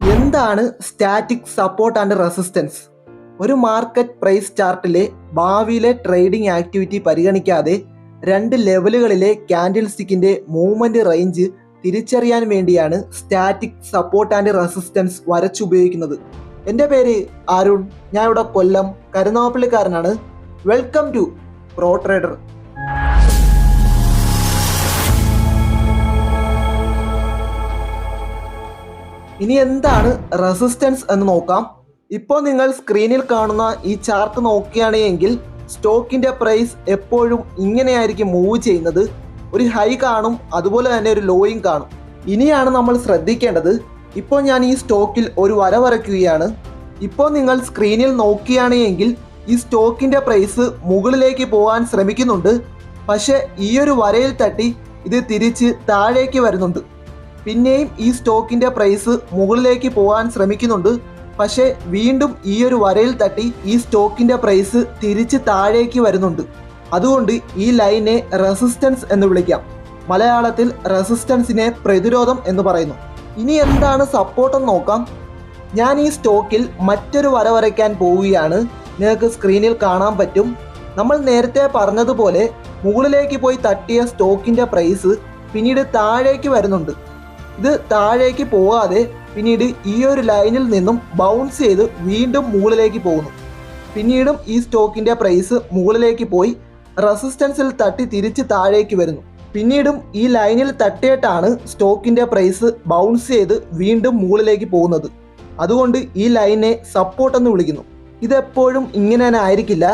എന്താണ് static support and resistance? ഒരു market price ചാർട്ടിലെ ഭാവിയിലെ ട്രേഡിംഗ് ആക്ടിവിറ്റി പരിഗണിക്കാതെ രണ്ട് ലെവലുകളിലെ ക്യാൻഡിൽ സ്റ്റിക്കിന്റെ മൂവ്മെന്റ് റേഞ്ച് തിരിച്ചറിയാൻ വേണ്ടിയാണ് സ്റ്റാറ്റിക് സപ്പോർട്ട് ആൻഡ് റെസിസ്റ്റൻസ് വരച്ചുപയോഗിക്കുന്നത്. എന്റെ പേര് അരുൺ. ഞാൻ ഇവിടെ കൊല്ലം കരുനാപ്പള്ളിക്കാരനാണ് വെൽക്കം ടു പ്രോ ട്രേഡർ. ഇനി എന്താണ് റെസിസ്റ്റൻസ് എന്ന് നോക്കാം. ഇപ്പോൾ നിങ്ങൾ സ്ക്രീനിൽ കാണുന്ന ഈ ചാർട്ട് നോക്കുകയാണെങ്കിൽ സ്റ്റോക്കിന്റെ പ്രൈസ് എപ്പോഴും ഇങ്ങനെയായിരിക്കും മൂവ് ചെയ്യുന്നത്. ഒരു ഹൈ കാണും അതുപോലെ തന്നെ ഒരു ലോയും കാണും. ഇനിയാണ് നമ്മൾ ശ്രദ്ധിക്കേണ്ടത്. ഇപ്പോൾ ഞാൻ ഈ സ്റ്റോക്കിൽ ഒരു വര വരയ്ക്കുകയാണ്. ഇപ്പോൾ നിങ്ങൾ സ്ക്രീനിൽ നോക്കുകയാണെങ്കിൽ ഈ സ്റ്റോക്കിന്റെ പ്രൈസ് മുകളിലേക്ക് പോകാൻ ശ്രമിക്കുന്നുണ്ട്. പക്ഷേ ഈ ഒരു വരയിൽ തട്ടി ഇത് തിരിച്ച് താഴേക്ക് വരുന്നുണ്ട്. പിന്നെയും ഈ സ്റ്റോക്കിന്റെ പ്രൈസ് മുകളിലേക്ക് പോകാൻ ശ്രമിക്കുന്നുണ്ട്. പക്ഷേ വീണ്ടും ഈ ഒരു വരയിൽ തട്ടി ഈ സ്റ്റോക്കിന്റെ പ്രൈസ് തിരിച്ച് താഴേക്ക് വരുന്നുണ്ട്. അതുകൊണ്ട് ഈ ലൈനെ റെസിസ്റ്റൻസ് എന്ന് വിളിക്കാം. മലയാളത്തിൽ റെസിസ്റ്റൻസിനെ പ്രതിരോധം എന്ന് പറയുന്നു. ഇനി എന്താണ് സപ്പോർട്ട് എന്ന് നോക്കാം. ഞാൻ ഈ സ്റ്റോക്കിൽ മറ്റൊരു വര വരയ്ക്കാൻ പോവുകയാണ്. നിങ്ങൾക്ക് സ്ക്രീനിൽ കാണാൻ പറ്റും. നമ്മൾ നേരത്തെ പറഞ്ഞതുപോലെ മുകളിലേക്ക് പോയി തട്ടിയ സ്റ്റോക്കിന്റെ പ്രൈസ് പിന്നീട് താഴേക്ക് വരുന്നുണ്ട്. ഇത് താഴേക്ക് പോകാതെ പിന്നീട് ഈ ഒരു ലൈനിൽ നിന്നും ബൗൺസ് ചെയ്ത് വീണ്ടും മുകളിലേക്ക് പോകുന്നു. പിന്നീടും ഈ സ്റ്റോക്കിന്റെ പ്രൈസ് മുകളിലേക്ക് പോയി റെസിസ്റ്റൻസിൽ തട്ടി തിരിച്ച് താഴേക്ക് വരുന്നു. പിന്നീടും ഈ ലൈനിൽ തട്ടിയിട്ടാണ് സ്റ്റോക്കിന്റെ പ്രൈസ് ബൗൺസ് ചെയ്ത് വീണ്ടും മുകളിലേക്ക് പോകുന്നത്. അതുകൊണ്ട് ഈ ലൈനെ സപ്പോർട്ട് എന്ന് വിളിക്കുന്നു. ഇതെപ്പോഴും ഇങ്ങനെ തന്നെ ആയിരിക്കില്ല.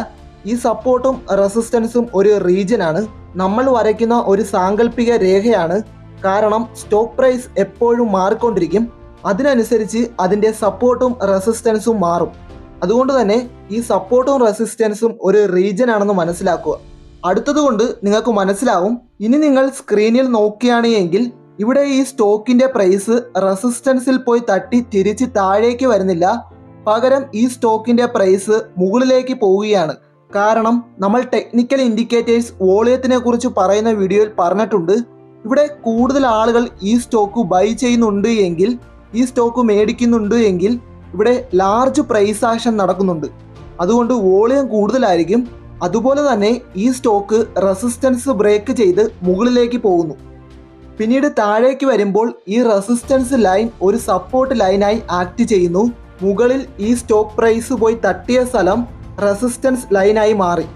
ഈ സപ്പോർട്ടും റെസിസ്റ്റൻസും ഒരു റീജിയനാണ് നമ്മൾ വരയ്ക്കുന്ന ഒരു സാങ്കല്പിക രേഖയാണ് കാരണം സ്റ്റോക്ക് പ്രൈസ് എപ്പോഴും മാറിക്കൊണ്ടിരിക്കും. അതിനനുസരിച്ച് അതിന്റെ സപ്പോർട്ടും റെസിസ്റ്റൻസും മാറും. അതുകൊണ്ട് തന്നെ ഈ സപ്പോർട്ടും റെസിസ്റ്റൻസും ഒരു റീജിയൻ ആണെന്ന് മനസ്സിലാക്കുക. അടുത്തതുകൊണ്ട് നിങ്ങൾക്ക് മനസ്സിലാവും ഇനി നിങ്ങൾ സ്ക്രീനിൽ നോക്കുകയാണെങ്കിൽ ഇവിടെ ഈ സ്റ്റോക്കിന്റെ പ്രൈസ് റെസിസ്റ്റൻസിൽ പോയി തട്ടി തിരിച്ച് താഴേക്ക് വരുന്നില്ല. പകരം ഈ സ്റ്റോക്കിന്റെ പ്രൈസ് മുകളിലേക്ക് പോവുകയാണ്. കാരണം നമ്മൾ ടെക്നിക്കൽ ഇൻഡിക്കേറ്റേഴ്സ് വോളിയത്തിനെ കുറിച്ച് പറയുന്ന വീഡിയോയിൽ പറഞ്ഞിട്ടുണ്ട്. ഇവിടെ കൂടുതൽ ആളുകൾ ഈ സ്റ്റോക്ക് ബൈ ചെയ്യുന്നുണ്ട് എങ്കിൽ ഈ സ്റ്റോക്ക് മേടിക്കുന്നുണ്ട് എങ്കിൽ ഇവിടെ ലാർജ് പ്രൈസ് ആക്ഷൻ നടക്കുന്നുണ്ട്. അതുകൊണ്ട് വോളിയം കൂടുതലായിരിക്കും. അതുപോലെ തന്നെ ഈ സ്റ്റോക്ക് റെസിസ്റ്റൻസ് ബ്രേക്ക് ചെയ്ത് മുകളിലേക്ക് പോകുന്നു. പിന്നീട് താഴേക്ക് വരുമ്പോൾ ഈ റെസിസ്റ്റൻസ് ലൈൻ ഒരു സപ്പോർട്ട് ലൈനായി ആക്ട് ചെയ്യുന്നു. മുകളിൽ ഈ സ്റ്റോക്ക് പ്രൈസ് പോയി തട്ടിയ സ്ഥലം റെസിസ്റ്റൻസ് ലൈനായി മാറി.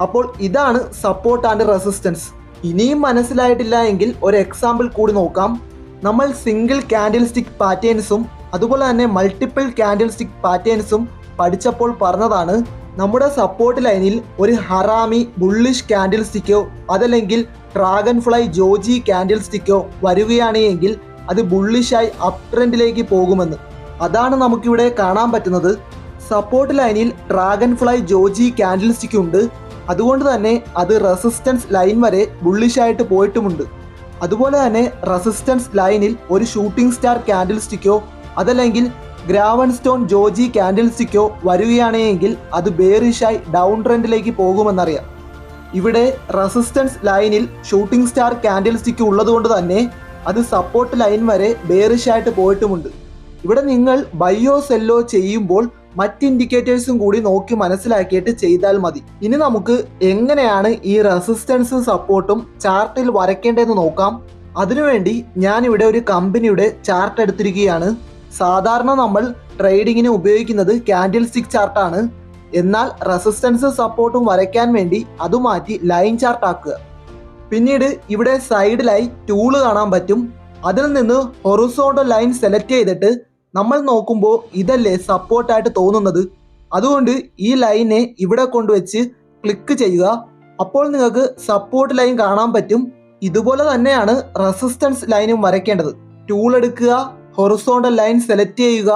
അപ്പോൾ ഇതാണ് സപ്പോർട്ട് ആൻഡ് റെസിസ്റ്റൻസ് ഇനിയും മനസ്സിലായിട്ടില്ല എങ്കിൽ ഒരു എക്സാമ്പിൾ കൂടി നോക്കാം. നമ്മൾ സിംഗിൾ ക്യാൻഡിൽ സ്റ്റിക്ക് പാറ്റേൺസും അതുപോലെ തന്നെ മൾട്ടിപ്പിൾ ക്യാൻഡിൽ സ്റ്റിക്ക് പാറ്റേൺസും പഠിച്ചപ്പോൾ പറഞ്ഞതാണ് നമ്മുടെ സപ്പോർട്ട് ലൈനിൽ ഒരു ഹറാമി ബുള്ളിഷ് ക്യാൻഡിൽ സ്റ്റിക്കോ അതല്ലെങ്കിൽ ഡ്രാഗൺ ഫ്ലൈ ജോജി ക്യാൻഡിൽ സ്റ്റിക്കോ വരികയാണെങ്കിൽ അത് ബുള്ളിഷായി അപ് ട്രെൻഡിലേക്ക് പോകുമെന്ന്. അതാണ് നമുക്കിവിടെ കാണാൻ പറ്റുന്നത്. സപ്പോർട്ട് ലൈനിൽ dragonfly doji candlestick ഉണ്ട്. അതുകൊണ്ട് തന്നെ അത് റെസിസ്റ്റൻസ് ലൈൻ വരെ ബുള്ളിഷായിട്ട് പോയിട്ടുമുണ്ട്. അതുപോലെ തന്നെ റെസിസ്റ്റൻസ് ലൈനിൽ ഒരു ഷൂട്ടിംഗ് സ്റ്റാർ ക്യാൻഡിൽ സ്റ്റിക്കോ അതല്ലെങ്കിൽ ഗ്രാവൺ സ്റ്റോൺ ജോജി ക്യാൻഡിൽ സ്റ്റിക്കോ വരികയാണെങ്കിൽ അത് ബേറിഷായി ഡൗൺ ട്രെൻഡിലേക്ക് പോകുമെന്നറിയാം. ഇവിടെ റെസിസ്റ്റൻസ് ലൈനിൽ ഷൂട്ടിംഗ് സ്റ്റാർ ക്യാൻഡിൽ സ്റ്റിക്ക് ഉള്ളതുകൊണ്ട് തന്നെ അത് സപ്പോർട്ട് ലൈൻ വരെ ബേറിഷായിട്ട് പോയിട്ടുമുണ്ട്. ഇവിടെ നിങ്ങൾ ബയോ സെല്ലോ ചെയ്യുമ്പോൾ മറ്റ് ഇൻഡിക്കേറ്റേഴ്സും കൂടി നോക്കി മനസ്സിലാക്കിയിട്ട് ചെയ്താൽ മതി. ഇനി നമുക്ക് എങ്ങനെയാണ് ഈ റെസിസ്റ്റൻസും സപ്പോർട്ടും ചാർട്ടിൽ വരയ്ക്കേണ്ടതെന്ന് നോക്കാം. അതിനുവേണ്ടി ഞാൻ ഇവിടെ ഒരു കമ്പനിയുടെ ചാർട്ട് എടുത്തിരിക്കുകയാണ്. സാധാരണ നമ്മൾ ട്രേഡിങ്ങിന് ഉപയോഗിക്കുന്നത് ക്യാൻഡിൽ സ്റ്റിക് ചാർട്ടാണ് എന്നാൽ റെസിസ്റ്റൻസും സപ്പോർട്ടും വരയ്ക്കാൻ വേണ്ടി അത് മാറ്റി ലൈൻ ചാർട്ട് ആക്കുക. പിന്നീട് ഇവിടെ സൈഡിലായി ടൂൾ കാണാൻ പറ്റും. അതിൽ നിന്ന് ഹൊറിസോണ്ടൽ ലൈൻ സെലക്ട് ചെയ്തിട്ട് നമ്മൾ നോക്കുമ്പോൾ ഇതല്ലേ സപ്പോർട്ടായിട്ട് തോന്നുന്നത്? അതുകൊണ്ട് ഈ ലൈനെ ഇവിടെ കൊണ്ടുവച്ച് ക്ലിക്ക് ചെയ്യുക. അപ്പോൾ നിങ്ങൾക്ക് സപ്പോർട്ട് ലൈൻ കാണാൻ പറ്റും. ഇതുപോലെ തന്നെയാണ് റെസിസ്റ്റൻസ് ലൈനും വരയ്ക്കേണ്ടത്. ടൂൾ എടുക്കുക ഹൊറിസോണ്ടൽ ലൈൻ സെലക്ട് ചെയ്യുക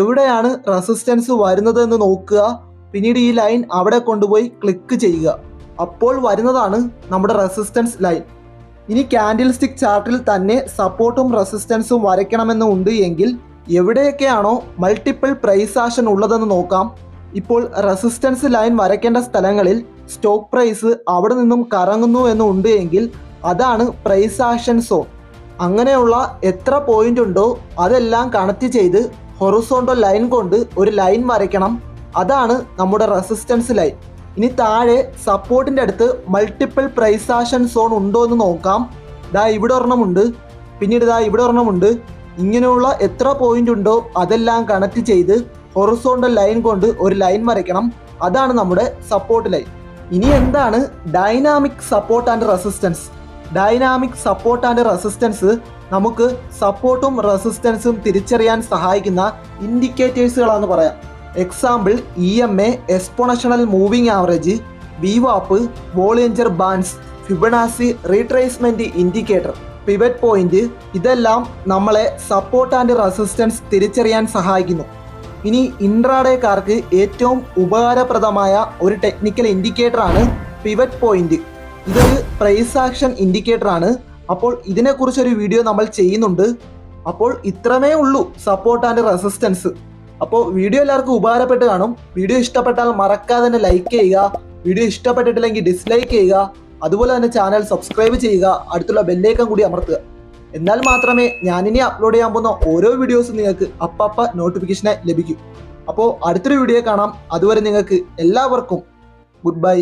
എവിടെയാണ് റെസിസ്റ്റൻസ് വരുന്നത് എന്ന് നോക്കുക. പിന്നീട് ഈ ലൈൻ അവിടെ കൊണ്ടുപോയി ക്ലിക്ക് ചെയ്യുക. അപ്പോൾ വരുന്നതാണ് നമ്മുടെ റെസിസ്റ്റൻസ് ലൈൻ ഇനി ക്യാൻഡിൽ സ്റ്റിക് ചാർട്ടിൽ തന്നെ സപ്പോർട്ടും റെസിസ്റ്റൻസും വരയ്ക്കണമെന്ന് ഉണ്ട് എങ്കിൽ എവിടെയൊക്കെയാണോ മൾട്ടിപ്പിൾ പ്രൈസ് ആഷൻ ഉള്ളതെന്ന് നോക്കാം. ഇപ്പോൾ റെസിസ്റ്റൻസ് ലൈൻ വരയ്ക്കേണ്ട സ്ഥലങ്ങളിൽ സ്റ്റോക്ക് പ്രൈസ് അവിടെ നിന്നും കറങ്ങുന്നു എന്നുണ്ട് എങ്കിൽ അതാണ് പ്രൈസ് ആക്ഷൻ സോൺ അങ്ങനെയുള്ള എത്ര പോയിന്റ് ഉണ്ടോ അതെല്ലാം കണക്ട് ചെയ്ത് ഹൊറസോണ്ടോ ലൈൻ കൊണ്ട് ഒരു ലൈൻ വരയ്ക്കണം. അതാണ് നമ്മുടെ റെസിസ്റ്റൻസ് ലൈൻ ഇനി താഴെ സപ്പോർട്ടിന്റെ അടുത്ത് മൾട്ടിപ്പിൾ പ്രൈസ് ആഷൻ സോൺ ഉണ്ടോ എന്ന് നോക്കാം. ദാ ഇവിടെ ഒരെണ്ണമുണ്ട് പിന്നീട് ദാ ഇവിടെ ഒരെണ്ണമുണ്ട് ഇങ്ങനെയുള്ള എത്ര പോയിന്റ് ഉണ്ടോ അതെല്ലാം കണക്ട് ചെയ്ത് ഹൊറിസോണ്ടൽ ലൈൻ കൊണ്ട് ഒരു ലൈൻ വരയ്ക്കണം. അതാണ് നമ്മുടെ സപ്പോർട്ട് ലൈൻ ഇനി എന്താണ് dynamic support and resistance dynamic support and resistance നമുക്ക് സപ്പോർട്ടും റെസിസ്റ്റൻസും തിരിച്ചറിയാൻ സഹായിക്കുന്ന ഇൻഡിക്കേറ്റേഴ്സുകളാണെന്ന് പറയാം. Example E M A exponential moving average B വാപ്പ് Bollinger bands Fibonacci retracement indicator pivot point ഇതെല്ലാം നമ്മളെ സപ്പോർട്ട് ആൻഡ് റെസിസ്റ്റൻസ് തിരിച്ചറിയാൻ സഹായിക്കുന്നു. ഇനി ഇൻട്രാഡേക്കാർക്ക് ഏറ്റവും ഉപകാരപ്രദമായ ഒരു ടെക്നിക്കൽ ഇൻഡിക്കേറ്റർ ആണ് പിവറ്റ് പോയിന്റ് ഇതൊരു പ്രൈസ് ആക്ഷൻ ഇൻഡിക്കേറ്റർ ആണ്. അപ്പോൾ ഇതിനെക്കുറിച്ചൊരു വീഡിയോ നമ്മൾ ചെയ്യുന്നുണ്ട്. അപ്പോൾ ഇത്രമേ ഉള്ളൂ സപ്പോർട്ട് ആൻഡ് റെസിസ്റ്റൻസ് അപ്പോൾ വീഡിയോ എല്ലാവർക്കും ഉപകാരപ്പെട്ട് കാണും. വീഡിയോ ഇഷ്ടപ്പെട്ടാൽ മറക്കാതെ തന്നെ ലൈക്ക് ചെയ്യുക. വീഡിയോ ഇഷ്ടപ്പെട്ടിട്ടില്ലെങ്കിൽ ഡിസ്ലൈക്ക് ചെയ്യുക. അതുപോലെ തന്നെ ചാനൽ സബ്സ്ക്രൈബ് ചെയ്യുക അടുത്തുള്ള ബെല്ലേക്കം കൂടി അമർത്തുക. എന്നാൽ മാത്രമേ ഞാനിനി അപ്ലോഡ് ചെയ്യാൻ പോകുന്ന ഓരോ വീഡിയോസും നിങ്ങൾക്ക് അപ്പപ്പ നോട്ടിഫിക്കേഷനായി ലഭിക്കൂ. അപ്പോൾ അടുത്തൊരു വീഡിയോ കാണാം. അതുവരെ നിങ്ങൾക്ക് എല്ലാവർക്കും ഗുഡ് ബൈ